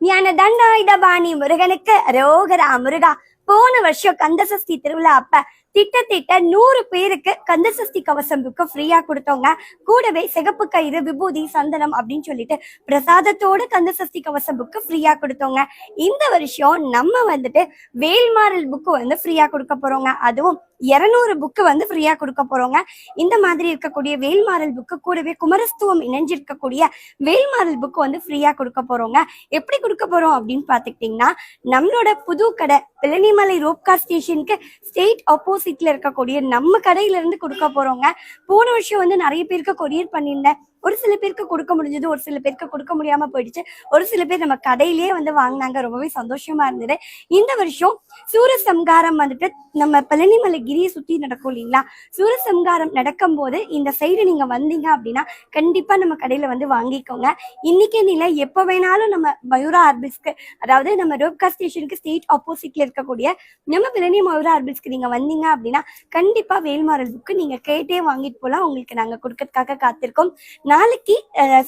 ஞான தண்டாயுதபாணி முருகனுக்கு ரோகரா முருகா. போன வருஷம் கந்தசஷ்டி திருவிழா அப்ப திட்டத்திட்ட நூறு பேருக்கு கந்தசஷ்டி கவசம் புக்கு ஃப்ரீயா கொடுத்தோங்க கூடவே சிகப்பு கயிறு விபூதி சந்தனம் அப்படின்னு சொல்லிட்டு பிரசாதத்தோட கந்தசஷ்டி கவசம் புக்கு ஃப்ரீயா கொடுத்தோங்க இந்த வருஷம் நம்ம வந்துட்டு வேல்மாறல் புக்கு வந்து ஃப்ரீயா கொடுக்க போறோங்க. அதுவும் இருநூறு புக்கு வந்து ஃப்ரீயா கொடுக்க போறோங்க. இந்த மாதிரி இருக்கக்கூடிய வேல்மாறல் புக்கு கூடவே குமரஸ்துவம் இணைஞ்சிருக்கக்கூடிய வேல்மாறல் புக்கு வந்து ஃப்ரீயா கொடுக்க போறோங்க. எப்படி கொடுக்க போறோம் அப்படின்னு பாத்துக்கிட்டீங்கன்னா நம்மளோட புது கடை பிளனிமலை ரோப்கா ஸ்டேஷனுக்கு ஸ்டேட் ஆப்போசிட்ல கொரியர் நம்ம கடையில இருந்து கொடுக்க போறோங்க. போன வருஷம் வந்து நிறைய பேருக்கு கொரியர் பண்ணியிருந்தேன். ஒரு சில பேருக்கு கொடுக்க முடிஞ்சது ஒரு சில பேருக்கு கொடுக்க முடியாம போயிடுச்சு. ஒரு சில பேர் நம்ம கடையிலேயே வந்து வாங்கினாங்க. ரொம்பவே சந்தோஷமா இருந்தது. இந்த வருஷம் சூரசம்காரம் வந்துட்டு நம்ம பழனிமலை கிரியை சுத்தி நடக்கும் இல்லைங்களா? சூரசம்காரம் நடக்கும் போது இந்த சைடு நீங்க வந்தீங்க அப்படின்னா கண்டிப்பா நம்ம கடையில வந்து வாங்கிக்கோங்க. இன்னைக்கு நிலை எப்ப வேணாலும் நம்ம மயூரா ஆர்பிஸ்க்கு அதாவது நம்ம ரோப்கா ஸ்டேஷனுக்கு ஸ்டேட் ஆப்போசிட்ல இருக்கக்கூடிய நம்ம பழனி மயூரா ஆர்பிஸ்க்கு நீங்க வந்தீங்க அப்படின்னா கண்டிப்பா வேல்மாறல் புக்கு நீங்க கேட்டே வாங்கிட்டு போலாம். உங்களுக்கு நாங்க கொடுக்கறதுக்காக காத்திருக்கோம். நாளைக்கு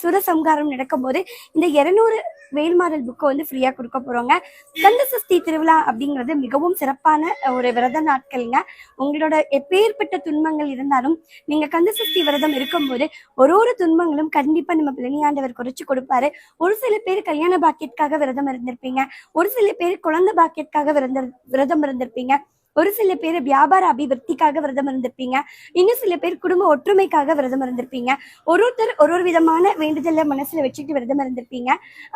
சுரசம்காரம் நடக்கும் போது இந்த இருநூறு வேல்மாறல் புக்கு வந்து ஃப்ரீயாக கொடுக்க போறோங்க. கந்த சஷ்டி திருவிழா அப்படிங்கிறது மிகவும் சிறப்பான ஒரு விரத நாட்கள்ங்க. உங்களோட எப்பேற்பட்ட துன்பங்கள் இருந்தாலும் நீங்கள் கந்த சஷ்டி விரதம் இருக்கும்போது ஒரு ஒரு துன்பங்களும் கண்டிப்பாக நம்ம பிள்ளையாண்டவர் குறைச்சி கொடுப்பாரு. ஒரு சில பேர் கல்யாண பாக்கியத்துக்காக விரதம் இருந்திருப்பீங்க. ஒரு சில பேர் குழந்தை பாக்கியத்துக்காக விரத விரதம் இருந்திருப்பீங்க. ஒரு சில பேர் வியாபார அபிவிருத்திக்காக விரதம் இருந்திருப்பீங்க இன்னும் சில பேர் குடும்ப ஒற்றுமைக்காக விரதம் இருந்திருப்பீங்க ஒரு ஒருத்தர் ஒரு ஒரு விதமான வேண்டுதலை மனசுல வச்சுட்டு விரதம் இருந்திருப்பீங்க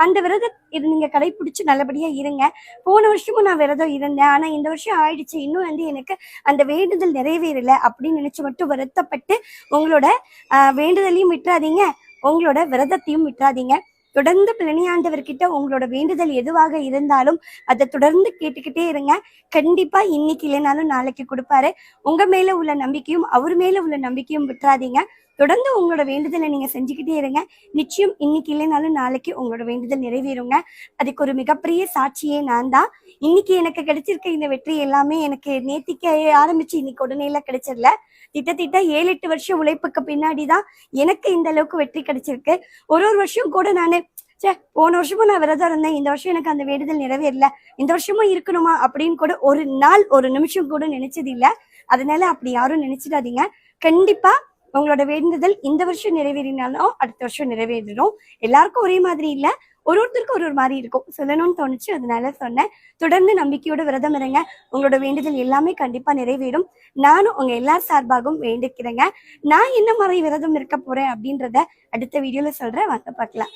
அந்த விரதம் இது நீங்க கடைபிடிச்சு நல்லபடியா இருங்க. போன வருஷமும் நான் விரதம் இருந்தேன். ஆனா இந்த வருஷம் ஆயிடுச்சு. இன்னும் வந்து எனக்கு அந்த வேண்டுதல் நிறைவேறல அப்படின்னு நினைச்சு மட்டும் வருத்தப்பட்டு உங்களோட வேண்டுதலையும் விட்டுறாதீங்க. உங்களோட விரதத்தையும் விட்டுறாதீங்க. தொடர்ந்து பிளனியாண்டவர்கிட்ட உங்களோட வேண்டுதல் எதுவாக இருந்தாலும் அதை தொடர்ந்து கேட்டுக்கிட்டே இருங்க. கண்டிப்பா இன்னைக்கு இல்லைனாலும் நாளைக்கு கொடுப்பாரு. உங்க மேல உள்ள நம்பிக்கையும் அவர் மேல உள்ள நம்பிக்கையும் விட்டுறாதீங்க. தொடர்ந்து உங்களோட வேண்டுதலை நீங்க செஞ்சுக்கிட்டே இருங்க. நிச்சயம் இன்னைக்கு இல்லைனாலும் நாளைக்கு உங்களோட வேண்டுதல் நிறைவேறுங்க. அதுக்கு ஒரு மிகப்பெரிய சாட்சியே நான் தான் இன்னைக்கு எனக்கு கிடைச்சிருக்க இந்த வெற்றி எல்லாமே எனக்கு நேத்திக்க ஆரம்பிச்சு இன்னைக்கு உடனே எல்லாம் கிடைச்சிடல. திட்டத்திட்ட ஏழு எட்டு வருஷம் உழைப்புக்கு பின்னாடி தான் எனக்கு இந்த அளவுக்கு வெற்றி கிடைச்சிருக்கு. ஒரு ஒரு வருஷம் கூட நானு ச்சே போன வருஷமும் நான் விரதம் இருந்தேன். இந்த வருஷம் எனக்கு அந்த வேண்டுதல் நிறைவேறல. இந்த வருஷமும் இருக்கணுமா அப்படின்னு கூட ஒரு நாள் ஒரு நிமிஷம் கூட நினைச்சது இல்ல அதனால அப்படி யாரும் நினைச்சிடாதீங்க. கண்டிப்பா உங்களோட வேண்டுதல் இந்த வருஷம் நிறைவேறினாலும் அடுத்த வருஷம் நிறைவேறிடும் எல்லாருக்கும் ஒரே மாதிரி இல்ல. ஒரு ஒருத்தருக்கும் ஒரு ஒரு மாதிரி இருக்கும். சொல்லணும்னு தோணுச்சு. அதனால சொன்னேன். தொடர்ந்து நம்பிக்கையோட விரதம் இருங்க. உங்களோட வேண்டுதல் எல்லாமே கண்டிப்பா நிறைவேறும். நானும் உங்க எல்லார் சார்பாகவும் வேண்டிக்கிறேங்க. நான் என்ன மாதிரி விரதம் இருக்க போறேன் அப்படின்றத அடுத்த வீடியோல சொல்றேன். வாங்க பார்க்கலாம்.